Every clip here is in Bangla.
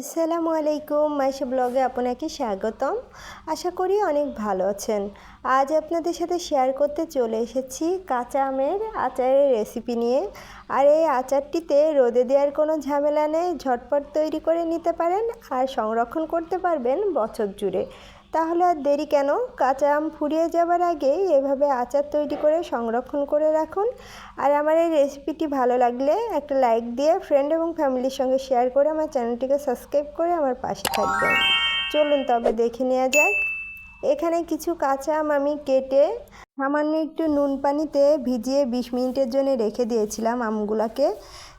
আসসালামু আলাইকুম, মাইশা ব্লগে আপনাকে স্বাগতম। আশা করি অনেক ভালো আছেন। আজ আপনাদের সাথে শেয়ার করতে চলে এসেছি কাঁচা আমের আচারের রেসিপি নিয়ে। আর এই আচারটিতে রোদে দেওয়ার কোনো ঝামেলা নেই, ঝটপট তৈরি করে নিতে পারেন আর সংরক্ষণ করতে পারবেন বছর জুড়ে। তাহলে আর দেরি কেন? কাঁচা আম ফুরিয়ে যাবার আগেই এভাবে আচার তৈরি করে সংরক্ষণ করে রাখুন। আর আমার এই রেসিপিটি ভালো লাগলে একটা লাইক দিয়ে ফ্রেন্ড এবং ফ্যামিলির সঙ্গে শেয়ার করে আমার চ্যানেলটিকে সাবস্ক্রাইব করে আমার পাশে থাকবেন। চলুন তবে দেখে নেওয়া যাক। এখানে কিছু কাঁচা আম আমি কেটে সামান্য একটু নুন পানিতে ভিজিয়ে বিশ মিনিটের জন্য রেখে দিয়েছিলাম আমগুলাকে।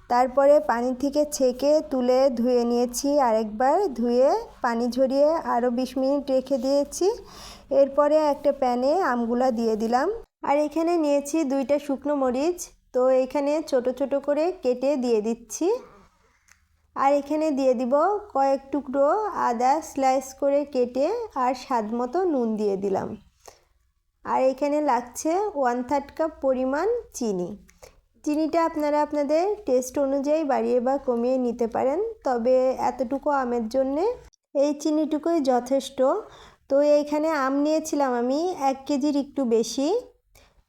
তারপরে পানি থেকে ছেঁকে তুলে ধুয়ে নিয়েছি, আরেকবার ধুয়ে পানি ঝরিয়ে আরও বিশ মিনিট রেখে দিয়েছি। এরপরে একটা প্যানে আমগুলা দিয়ে দিলাম। আর এখানে নিয়েছি দুইটা শুকনো মরিচ। তো এখানে ছোট ছোট করে কেটে দিয়ে দিচ্ছি। আর এখানে দিয়ে দিব কয়েক টুকরো আদা স্লাইস করে কেটে আর স্বাদ মতো নুন দিয়ে দিলাম। আর এখানে লাগছে ওয়ান থার্ড কাপ পরিমাণ চিনি। চিনিটা আপনারা আপনাদের টেস্ট অনুযায়ী বাড়িয়ে বা কমিয়ে নিতে পারেন, তবে এতটুকু আমের জন্যে এই চিনিটুকুই যথেষ্ট। তো এইখানে আম নিয়েছিলাম আমি, এক কেজির একটু বেশি।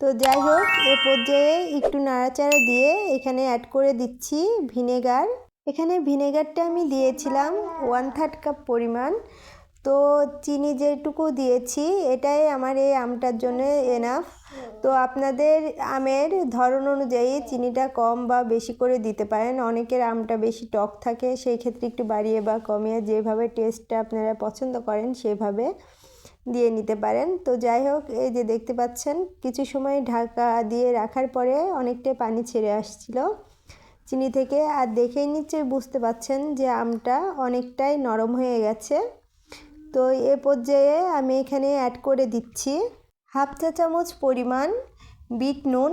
তো যাই হোক, এ পর্যায়ে একটু নাড়াচাড়া দিয়ে এখানে অ্যাড করে দিচ্ছি ভিনেগার। এখানে ভিনেগারটা আমি দিয়েছিলাম ওয়ান থার্ড কাপ পরিমাণ। তো চিনি যেটুকু দিয়েছি, এটাই আমার এই আমটার জন্য এনাফ তো আপনাদের আমের ধরন অনুযায়ী চিনিটা কম বা বেশি করে দিতে পারেন। অনেকের আমটা বেশি টক থাকে, সেই ক্ষেত্রে একটু বাড়িয়ে বা কমিয়ে যেভাবে টেস্টটা আপনারা পছন্দ করেন, সেভাবে দিয়ে নিতে পারেন। তো যাই হোক, এই যে দেখতে পাচ্ছেন, কিছু সময় ঢাকা দিয়ে রাখার পরে অনেকটাই পানি ছেড়ে আসছিল চিনি থেকে। আর দেখেই নিশ্চয়ই বুঝতে পাচ্ছেন যে আমটা অনেকটাই নরম হয়ে গেছে। তো এ পর্যায়ে আমি এখানে অ্যাড করে দিচ্ছি হাফ চা চামচ পরিমাণ বিট নুন।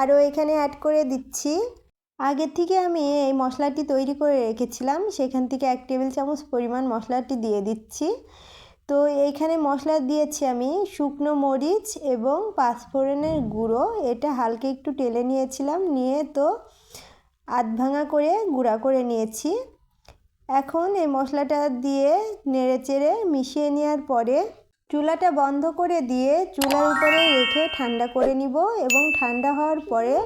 আরও এখানে অ্যাড করে দিচ্ছি আগের থেকে আমি এই মশলাটি তৈরি করে রেখেছিলাম, সেখান থেকে এক টেবিল চামচ পরিমাণ মশলাটি দিয়ে দিচ্ছি। তো এইখানে মশলা দিয়েছি আমি শুকনো মরিচ এবং পাঁচফোড়নের গুঁড়ো। এটা হালকা একটু টেলে নিয়েছিলাম, নিয়ে তো আধ ভাঙা করে গুঁড়া করে নিয়েছি। এখন এই মশলাটা দিয়ে নেড়ে চেড়ে মিশিয়ে নেওয়ার পরে চুলাটা বন্ধ করে দিয়ে চুলার উপরে রেখে ঠান্ডা করে নিব এবং ঠান্ডা হওয়ার পরে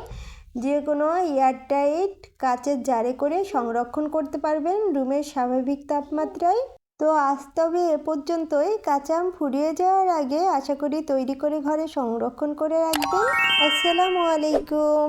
যে কোনো এয়ারটাইট কাচের জারে করে সংরক্ষণ করতে পারবেন রুমের স্বাভাবিক তাপমাত্রায়। তো আজ তবে এ পর্যন্তই। কাঁচা আম ফুরিয়ে যাওয়ার আগে আশা করি তৈরি করে ঘরে সংরক্ষণ করে রাখবেন। আসসালামু আলাইকুম।